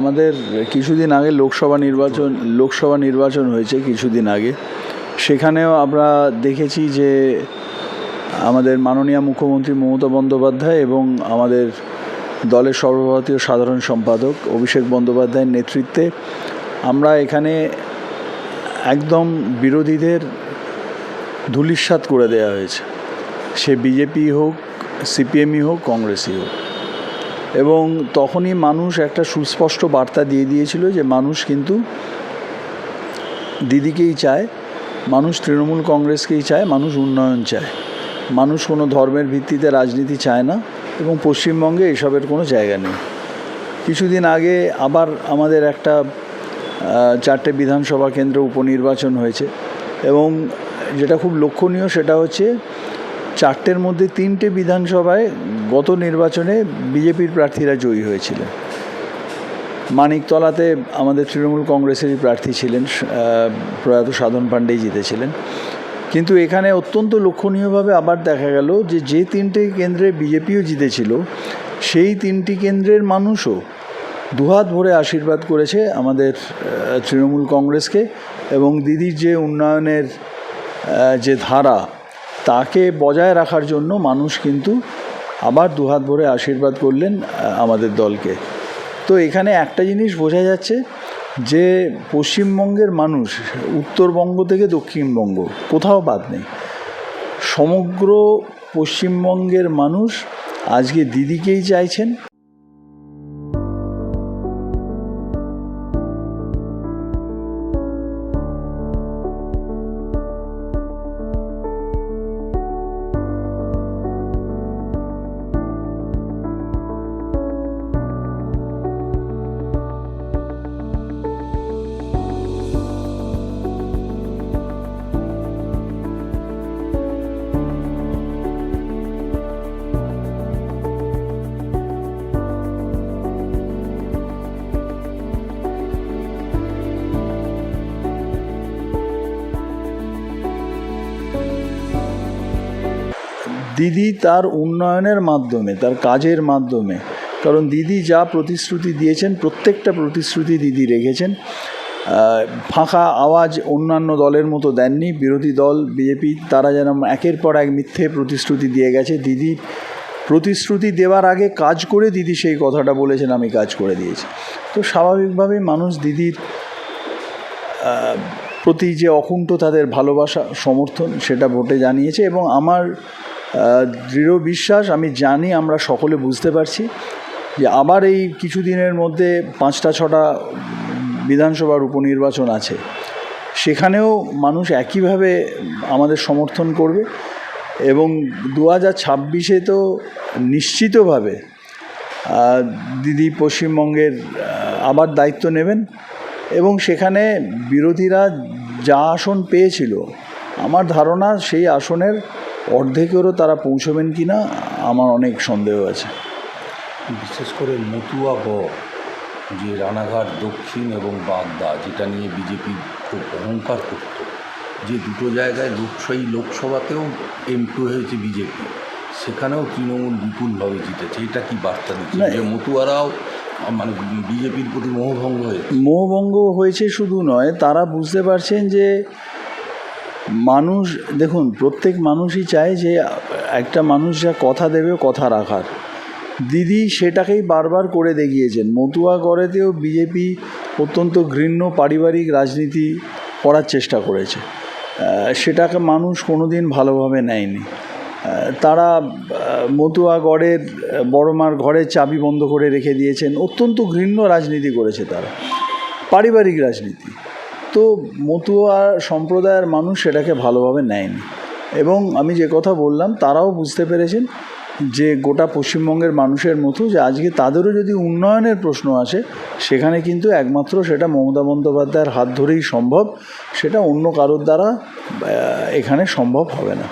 আমাদের কিছুদিন আগে লোকসভা নির্বাচন লোকসভা নির্বাচন হয়েছে কিছুদিন আগে। সেখানেও আমরা দেখেছি যে আমাদের মাননীয় মুখ্যমন্ত্রী মমতা বন্দ্যোপাধ্যায় এবং আমাদের দলের সর্বভারতীয় সাধারণ সম্পাদক অভিষেক বন্দ্যোপাধ্যায়ের নেতৃত্বে আমরা এখানে একদম বিরোধীদের ধূলিসাৎ করে দেওয়া হয়েছে। সে বিজেপি হোক, সিপিএমই হোক, কংগ্রেসই হোক। এবং তখনই মানুষ একটা সুস্পষ্ট বার্তা দিয়ে দিয়েছিল যে মানুষ কিন্তু দিদিকেই চায়, মানুষ তৃণমূল কংগ্রেসকেই চায়, মানুষ উন্নয়ন চায়। মানুষ কোনো ধর্মের ভিত্তিতে রাজনীতি চায় না এবং পশ্চিমবঙ্গে এসবের কোনো জায়গা নেই। কিছুদিন আগে আবার আমাদের একটা চারটে বিধানসভা কেন্দ্র উপনির্বাচন হয়েছে এবং যেটা খুব লক্ষণীয় সেটা হচ্ছে চারটের মধ্যে তিনটে বিধানসভায় গত নির্বাচনে বিজেপির প্রার্থীরা জয়ী হয়েছিলেন। মানিকতলাতে আমাদের তৃণমূল কংগ্রেসেরই প্রার্থী ছিলেন প্রয়াত সাধন পাণ্ডেই জিতেছিলেন। কিন্তু এখানে অত্যন্ত লক্ষণীয়ভাবে আবার দেখা গেল যে যে তিনটে কেন্দ্রে বিজেপিও জিতেছিল, সেই তিনটি কেন্দ্রের মানুষও দুহাত ভরে আশীর্বাদ করেছে আমাদের তৃণমূল কংগ্রেসকে এবং দিদির যে উন্নয়নের যে ধারা তাকে বজায় রাখার জন্য মানুষ কিন্তু আবার দুহাত ভরে আশীর্বাদ করলেন আমাদের দলকে। তো এখানে একটা জিনিস বোঝা যাচ্ছে যে পশ্চিমবঙ্গের মানুষ, উত্তরবঙ্গ থেকে দক্ষিণবঙ্গ, কোথাও বাদ নেই। সমগ্র পশ্চিমবঙ্গের মানুষ আজকে দিদিকেই চাইছেন দিদি তার উন্নয়নের মাধ্যমে, তার কাজের মাধ্যমে। কারণ দিদি যা প্রতিশ্রুতি দিয়েছেন, প্রত্যেকটা প্রতিশ্রুতি দিদি রেখেছেন। ফাঁকা আওয়াজ অন্যান্য দলের মতো দেননি। বিরোধী দল, বিজেপি, তারা যেন একের পর এক মিথ্যে প্রতিশ্রুতি দিয়ে গেছে। দিদি প্রতিশ্রুতি দেওয়ার আগে কাজ করে দিদি সেই কথাটা বলেছেন, আমি কাজ করে দিয়েছি। তো স্বাভাবিকভাবেই মানুষ দিদির প্রতি যে অকুণ্ঠ তাদের ভালোবাসা, সমর্থন, সেটা ভোটে জানিয়েছে এবং আমার দৃঢ় বিশ্বাস, আমি জানি, আমরা সকলে বুঝতে পারছি যে আবার এই কিছুদিনের মধ্যে পাঁচটা, ছটা বিধানসভার উপনির্বাচন আছে। সেখানেও মানুষ একইভাবে আমাদের সমর্থন করবে এবং দু হাজার ছাব্বিশে তো নিশ্চিতভাবে দিদি পশ্চিমবঙ্গের আবার দায়িত্ব নেবেন এবং সেখানে বিরোধীরা যা আসন পেয়েছিল, আমার ধারণা সেই আসনের অর্ধেকেরও তারা পৌঁছবেন কি না আমার অনেক সন্দেহ আছে। বিশেষ করে মতুয়া গড় যে রানাঘাট দক্ষিণ এবং বাগদা যেটা নিয়ে বিজেপি খুব অহংকার করত যে দুটো জায়গায় লোকসভা লোকসভাতেও এম টু হয়েছে বিজেপি সেখানেও তৃণমূল বিপুলভাবে জিতেছে এটা কি বার্তা দিচ্ছে? না, যে মতুয়ারাও মানে বিজেপির প্রতি মোহভঙ্গ হয়েছে। মোহভঙ্গ হয়েছে শুধু নয় তারা বুঝতে পারছেন যে মানুষ দেখুন প্রত্যেক মানুষই চায় যে একটা মানুষ যা কথা দেবে কথা রাখার। দিদি সেটাকেই বারবার করে দেখিয়েছেন। মতুয়া গড়েতেও বিজেপি অত্যন্ত ঘৃণ্য পারিবারিক রাজনীতি করার চেষ্টা করেছে। সেটাকে মানুষ কোনোদিন ভালোভাবে নেয়নি। তারা আহ, মতুয়া গড়ের বড় মার ঘরের চাবি বন্ধ করে রেখে দিয়েছেন। অত্যন্ত ঘৃণ্য রাজনীতি করেছে তারা। পারিবারিক রাজনীতি। তো মতুয়া সম্প্রদায়ের মানুষ সেটাকে ভালোভাবে নেয়নি। এবং আমি যে কথা বললাম, তারাও বুঝতে পেরেছেন যে গোটা পশ্চিমবঙ্গের মানুষের মতো যে আজকে তাদেরও যদি উন্নয়নের প্রশ্ন আসে, সেখানে কিন্তু একমাত্র সেটা মমতা বন্দ্যোপাধ্যায়ের হাত ধরেই সম্ভব, সেটা অন্য কারোর দ্বারা এখানে সম্ভব হবে না।